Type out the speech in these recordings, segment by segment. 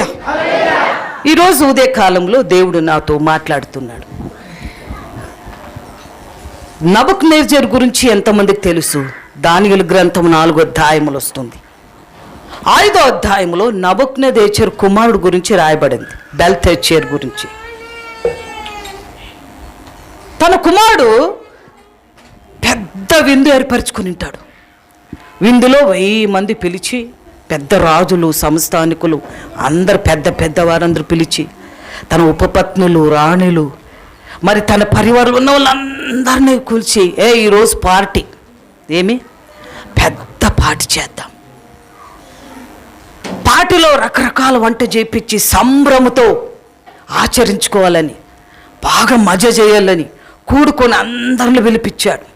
హల్లెలూయా ఈరోజు ఉదయ కాలంలో దేవుడు నాతో మాట్లాడుతున్నాడు. నబుక్ నేర్జర్ గురించి ఎంతమందికి తెలుసు? దానియలు గ్రంథం నాలుగో అధ్యాయములు వస్తుంది. ఐదో అధ్యాయంలో నబుక్ నేచర్ కుమారుడు గురించి రాయబడింది. బెల్తెచ్చేర్ గురించి. తన కుమారుడు పెద్ద విందు ఏర్పరచుకుని ఉంటాడు. విందులో వెయ్యి మంది పిలిచి పెద్ద రాజులు సంస్థానికులు అందరు పెద్ద పెద్ద వారందరూ పిలిచి తన ఉపపత్నులు రాణులు మరి తన పరివారం ఉన్న వాళ్ళందరినీ కూల్చి ఏ ఈరోజు పార్టీ. ఏమి? పెద్ద పార్టీ చేద్దాం. పార్టీలో రకరకాల వంట చేపించి సంభ్రమతో ఆచరించుకోవాలని బాగా మజ చేయాలని కూడుకొని అందరిని పిలిపించాడు.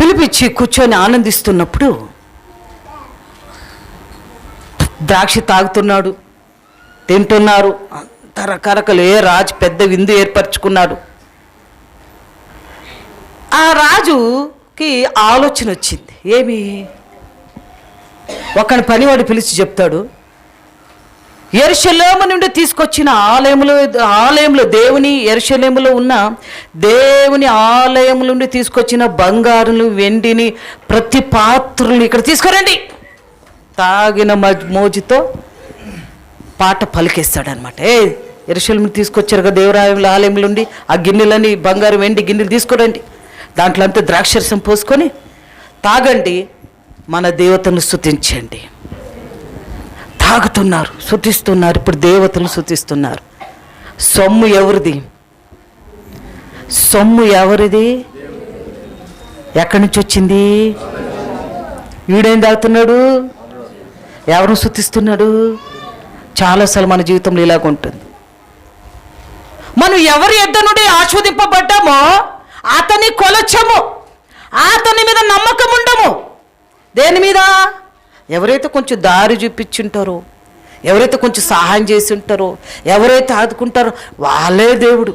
పిలిపించి కూర్చొని ఆనందిస్తున్నప్పుడు ద్రాక్ష తాగుతున్నాడు తింటున్నారు. అంత రకరకాలు ఏ రాజు పెద్ద విందు ఏర్పరచుకున్నాడు. ఆ రాజుకి ఆలోచన వచ్చింది. ఏమి? ఒకని పనివాడు పిలిచి చెప్తాడు ఎరుశలేము నుండి తీసుకొచ్చిన ఆలయంలో ఆలయంలో దేవుని ఎరుశలేములో ఉన్న దేవుని ఆలయం నుండి తీసుకొచ్చిన బంగారులు వెండిని ప్రతి పాత్రలు ఇక్కడ తీసుకురండి. తాగిన మోజుతో పాట పలికేస్తాడనమాట ఏ ఎరుషలేము తీసుకొచ్చారు కదా దేవరాయంలో ఆలయంలో ఉండి ఆ గిన్నెలని బంగారు వెండి గిన్నెలు తీసుకురండి. దాంట్లో అంతా ద్రాక్షరసం పోసుకొని తాగండి మన దేవతను స్తుతించండి. తాగుతున్నారు శుతిస్తున్నారు ఇప్పుడు దేవతలు శుతిస్తున్నారు సొమ్ము ఎవరిది? సొమ్ము ఎవరిది? ఎక్కడి నుంచి వచ్చింది? వీడేం తాగుతున్నాడు? ఎవరు శుతిస్తున్నాడు? చాలాసార్లు మన జీవితంలో ఇలాగ ఉంటుంది. మనం ఎవరి యొద్ద నుండి ఆస్వాదింపబడ్డామో అతని కొలచము అతని మీద నమ్మకం ఉండము. దేని మీద? ఎవరైతే కొంచెం దారి చూపించుంటారో ఎవరైతే కొంచెం సహాయం చేసి ఉంటారో ఎవరైతే ఆదుకుంటారో వాళ్ళే దేవుడు.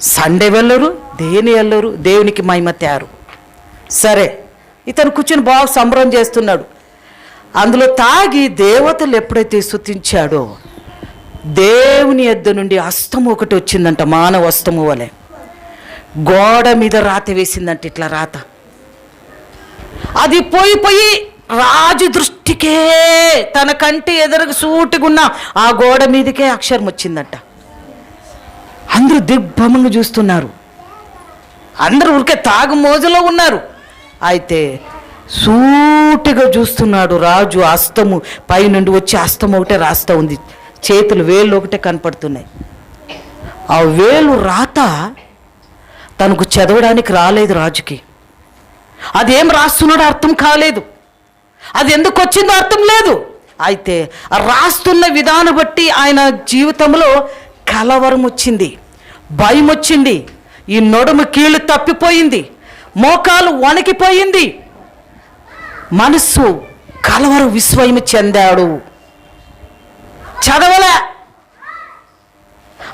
సండే వెళ్ళరు దేని వెళ్ళరు దేవునికి మహిమ తయారు సరే ఇతను కూర్చొని బాగా సంబరం చేస్తున్నాడు. అందులో తాగి దేవతలు ఎప్పుడైతే స్థుతించాడో దేవుని ఎద్ద నుండి అస్తము ఒకటి వచ్చిందంట మానవ అస్తము వలె. గోడ మీద రాత వేసిందంట ఇట్లా రాత. అది పోయి పోయి రాజు దృష్టికే తన కంటి ఎదురుగా సూటిగున్న ఆ గోడ మీదకే అక్షరం వచ్చిందంట. అందరూ దిగ్భ్రమంగా చూస్తున్నారు. అందరూ ఊరికే తాగు మోజులో ఉన్నారు. అయితే సూటిగా చూస్తున్నాడు రాజు అస్తము. పైనుండి వచ్చి అస్తం ఒకటే రాస్తా ఉంది. చేతులు వేళ్ళు ఒకటే కనపడుతున్నాయి. ఆ వేలు రాత తనకు చదవడానికి రాలేదు రాజుకి. అదేం రాస్తున్నాడో అర్థం కాలేదు. అది ఎందుకు వచ్చిందో అర్థం లేదు. అయితే రాస్తున్న విధానం బట్టి ఆయన జీవితంలో కలవరం వచ్చింది భయం వచ్చింది ఈ నడుము కీళ్ళు తప్పిపోయింది మోకాలు వణికిపోయింది మనస్సు కలవరు విస్వయం చెందాడు. చదవలే.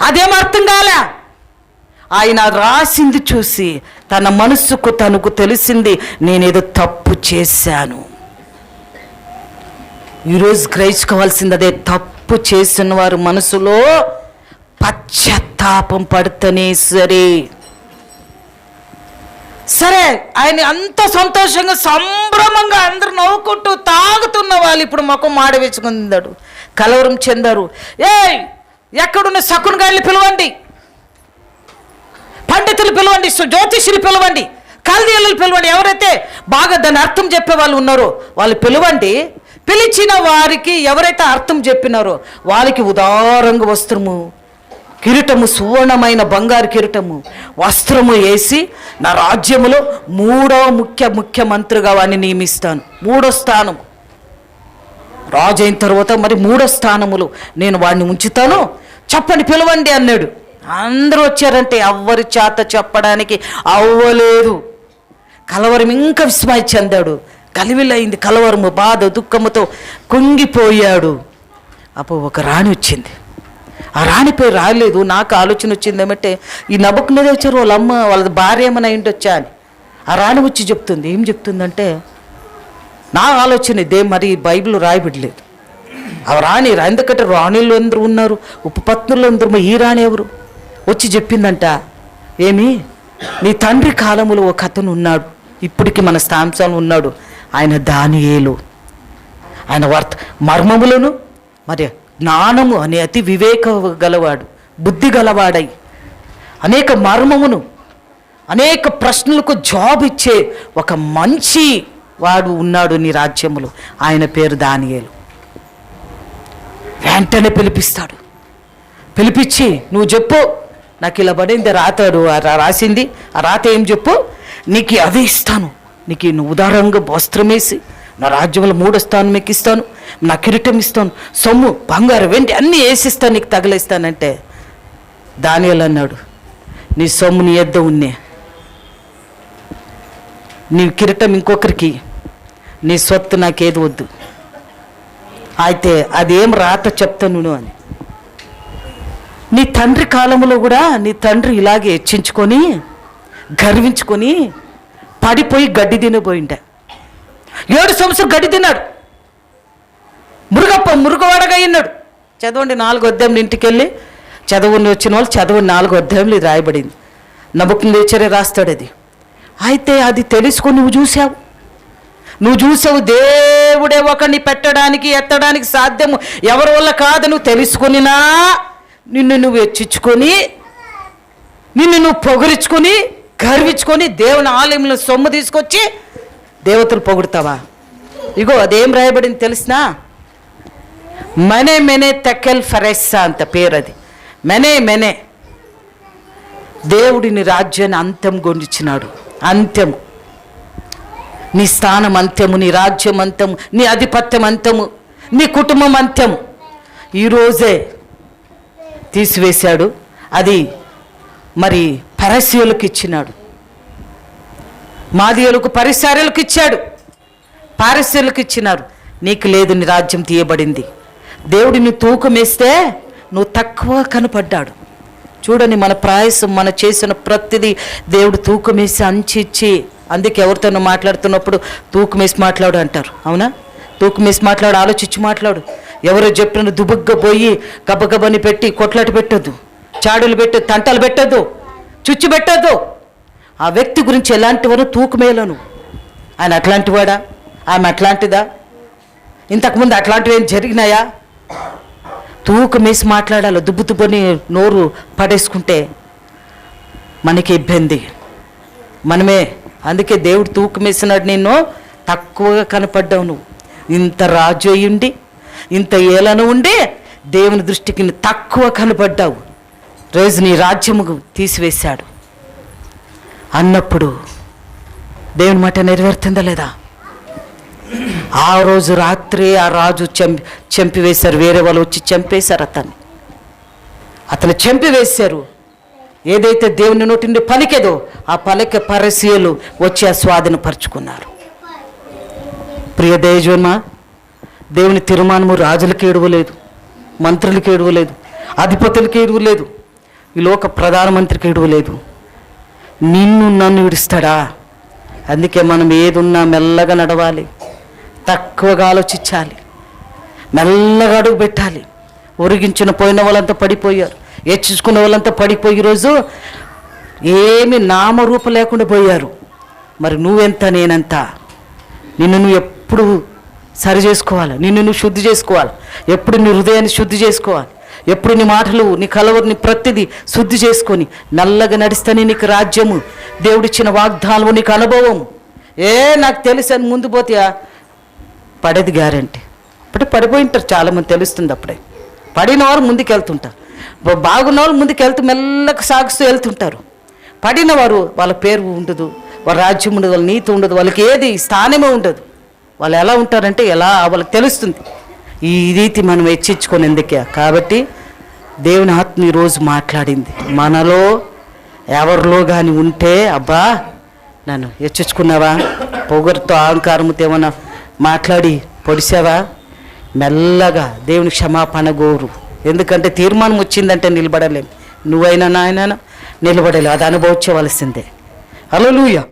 అదేం అర్థం కాలే? ఆయన రాసింది చూసి తన మనస్సుకు తనకు తెలిసింది నేనేదో తప్పు చేశాను. ఈరోజు గ్రహించుకోవాల్సింది అదే తప్పు చేసిన వారు మనసులో పశ్చాత్తాపం పడితేనే సరే. సరే ఆయన అంత సంతోషంగా సంభ్రమంగా అందరూ నవ్వుకుంటూ తాగుతున్న వాళ్ళు ఇప్పుడు ముఖం మాడవేసుకుందాడు కలవరం చెందారు. ఏ ఎక్కడున్న శకున్ గారిని పిలవండి. పండితులు పిలవండి జ్యోతిష్యులు పిలవండి. కల్దీయులు పిలవండి. ఎవరైతే బాగా దాని అర్థం చెప్పే వాళ్ళు ఉన్నారో వాళ్ళు పిలవండి. పిలిచిన వారికి ఎవరైతే అర్థం చెప్పినారో వాళ్ళకి ఉదారంగా వస్త్రము. కిరీటము సువర్ణమైన బంగారు కిరీటము వస్త్రము వేసి నా రాజ్యములో మూడో ముఖ్య ముఖ్యమంత్రిగా వాడిని నియమిస్తాను. మూడో స్థానం. రాజు అయిన తర్వాత మరి మూడో స్థానములు నేను వాడిని ఉంచుతాను. చెప్పండి పిలవండి అన్నాడు. అందరూ వచ్చారంటే ఎవ్వరి చేత చెప్పడానికి అవ్వలేదు. కలవరం ఇంకా విస్మయ చెందాడు. కలివిలైంది కలవరము బాధ దుఃఖముతో కుంగిపోయాడు. అప్పుడు ఒక రాణి వచ్చింది. ఆ రాణి పేరు రాలేదు నాకు ఆలోచన వచ్చింది ఏమంటే ఈ నబుక్ వచ్చారు వాళ్ళ అమ్మ వాళ్ళ భార్య ఏమైనా అయింటి వచ్చా అని. ఆ రాణి వచ్చి చెప్తుంది ఏం చెప్తుందంటే నా ఆలోచన ఇదే మరి బైబిల్ రాయబడలేదు. ఆ రాణి ఎందుకంటే రాణులు అందరూ ఉన్నారు ఉపపత్నులు అందరూ ఈ రాణి ఎవరు? వచ్చి చెప్పిందంట ఏమి నీ తండ్రి కాలంలో ఒక అతను ఉన్నాడు ఇప్పటికి మన స్థాంశాలు ఉన్నాడు ఆయన దానియేలు. ఆయన వర్త మర్మములను మరి జ్ఞానము అనే అతి వివేక గలవాడు బుద్ధి గలవాడై అనేక మర్మమును అనేక ప్రశ్నలకు జాబ్ ఇచ్చే ఒక మంచి వాడు ఉన్నాడు నీ రాజ్యములో. ఆయన పేరు దానియేలు. వెంటనే పిలిపిస్తాడు. పిలిపించి నువ్వు చెప్పు నాకు ఇలా పడింది రాతాడు రాసింది ఆ రాత ఏం చెప్పు? నీకు అదే ఇస్తాను. నీకు నువ్వు ఉదారంగా వస్త్రమేసి నా రాజ్యంలో మూడో స్థానం ఎక్కిస్తాను. నా కిరీటం ఇస్తాను. సొమ్ము బంగారు వెండి అన్నీ వేసిస్తాను నీకు తగిలిస్తానంటే. దానియల్ అన్నాడు. నీ సొమ్ము నీ ఎద్ద ఉన్నే. నీ కిరీటం ఇంకొకరికి. నీ సొత్తు నాకేది వద్దు. అయితే అదేం రాత చెప్తాను అని. నీ తండ్రి కాలంలో కూడా నీ తండ్రి ఇలాగే హెచ్చించుకొని గర్వించుకొని పడిపోయి గడ్డి తినబోయిండే. ఏడు సంవత్సరం గడ్డి తిన్నాడు. మురుగప్ప మురుగవాడగా అయినాడు చదవండి నాలుగు అధ్యాయులు ఇంటికి వెళ్ళి చదవుని వచ్చిన వాళ్ళు చదవండి నాలుగు అధ్యాయులు ఇది రాయబడింది. నమ్మకం నేచరే రాస్తాడు అది. అయితే అది తెలుసుకొని నువ్వు చూసావు నువ్వు చూసావు దేవుడే ఒకరిని పెట్టడానికి ఎత్తడానికి సాధ్యము ఎవరి వల్ల కాదు నువ్వు తెలుసుకునినా నిన్ను నువ్వు హెచ్చించుకొని నిన్ను నువ్వు పొగిరించుకొని గర్వించుకొని దేవుని ఆలయంలో సొమ్ము తీసుకొచ్చి దేవతలు పొగుడతావా? ఇగో అదేం రాయబడింది తెలిసినా? మెనే మెనే తెకెల్ ఫరెస్సా అంత పేరు అది మెనే మెనే దేవుడిని రాజ్యాన్ని అంత్యం గొండిచ్చినాడు అంత్యము నీ స్థానం అంత్యము నీ రాజ్యం అంత్యము నీ ఆధిపత్యం అంత్యము నీ కుటుంబం అంత్యము ఈరోజే తీసివేశాడు అది మరి పరస్యులకు ఇచ్చినాడు మాదియులకు పరిసారులకు ఇచ్చాడు పారస్యులకు ఇచ్చినారు నీకు లేదు నీ రాజ్యం తీయబడింది దేవుడిని తూకమేస్తే నువ్వు తక్కువ కనపడ్డాడు. చూడండి మన ప్రాయసం మన చేసిన ప్రతిదీ దేవుడు తూకమేసి అంచిచ్చి అందుకే ఎవరితోనో మాట్లాడుతున్నప్పుడు తూకమేసి మాట్లాడు అంటారు. అవునా? తూకం వేసి మాట్లాడు ఆలోచించి మాట్లాడు. ఎవరో చెప్పిన దుబుగ్గా పోయి గబగబని పెట్టి కొట్లాట పెట్టొద్దు. చాడులు పెట్టొద్దు తంటలు పెట్టద్దు చుచ్చు పెట్టద్దు. ఆ వ్యక్తి గురించి ఎలాంటి వారు తూకమేలను ఆయన అట్లాంటి వాడా ఆమె అట్లాంటిదా? ఇంతకుముందు అట్లాంటివి ఏం జరిగినాయా? తూకమేసి మాట్లాడాలో దుబ్బు దుబ్బని నోరు పడేసుకుంటే మనకి ఇబ్బంది. మనమే అందుకే దేవుడు తూకమేసినాడు నిన్ను తక్కువగా కనపడ్డావు నువ్వు. ఇంత రాజు అయ్యుండి ఇంత ఏలను ఉండి దేవుని దృష్టికి తక్కువ కనపడ్డావు. రోజు నీ రాజ్యము తీసివేశాడు. అన్నప్పుడు దేవుని మాట నెరవేరుతుందా లేదా? ఆ రోజు రాత్రి ఆ రాజు చంపి చంపివేశారు. వేరే వాళ్ళు వచ్చి చంపేశారు అతన్ని. అతను చంపివేశారు. ఏదైతే దేవుని నోటి నుండి పలికేదో ఆ పలిక పరసీయులు వచ్చి ఆ స్వాధీనపరుచుకున్నారు ప్రియ దేజోన్మా దేవుని తీర్మానము రాజులకి ఏడవలేదు మంత్రులకి ఏడవలేదు అధిపతులకి ఏడవలేదు ఈ లోక ప్రధానమంత్రికి ఏడవలేదు నిన్ను నన్ను విడుస్తాడా? అందుకే మనం ఏదున్నా మెల్లగా నడవాలి. తక్కువగా ఆలోచించాలి. మెల్లగా అడుగు పెట్టాలి. ఒరిగించిన పోయిన వాళ్ళంతా పడిపోయారు. హెచ్చుకున్న వాళ్ళంతా పడిపోయి ఈరోజు ఏమి నామరూపం లేకుండా పోయారు. మరి నువ్వెంత నేనెంత? నిన్ను నువ్వు ఎప్పుడు సరి చేసుకోవాలి? నిన్ను నువ్వు శుద్ధి చేసుకోవాలి? ఎప్పుడు నీ హృదయాన్ని శుద్ధి చేసుకోవాలి? ఎప్పుడు నీ మాటలు నీ కలవరు నీ ప్రతిదీ శుద్ధి చేసుకొని నల్లగా నడిస్తేనే నీకు రాజ్యము. దేవుడిచ్చిన వాగ్దానము నీకు అనుభవం ఏ నాకు తెలుసు అని ముందు పోతే పడేది గ్యారంటీ. అప్పుడే పడిపోయి ఉంటారు చాలామంది తెలుస్తుంది అప్పుడే. పడిన వారు ముందుకు వెళ్తుంటారు బాగున్న వాళ్ళు ముందుకు వెళ్తూ మెల్లగా సాగుస్తూ వెళ్తుంటారు. పడిన వారు వాళ్ళ పేరు ఉండదు వాళ్ళ రాజ్యం ఉండదు వాళ్ళ నీతి ఉండదు వాళ్ళకి ఏది స్థానమే ఉండదు. వాళ్ళు ఎలా ఉంటారంటే ఎలా వాళ్ళకి తెలుస్తుంది. ఈ రీతి మనం హెచ్చించుకొని ఎందుకే? కాబట్టి దేవుని ఆత్మ ఈరోజు మాట్లాడింది. మనలో ఎవరిలో కానీ ఉంటే అబ్బా నన్ను హెచ్చించుకున్నావా? పొగరుతో అహంకారంతో ఏమన్నా మాట్లాడి పొడిసావా మెల్లగా దేవుని క్షమాపణ గోరు ఎందుకంటే తీర్మానం వచ్చిందంటే నిలబడలేం. నువ్వైనా నాయన నిలబడలేవు. అది అనుభవించవలసిందే. అలలుయ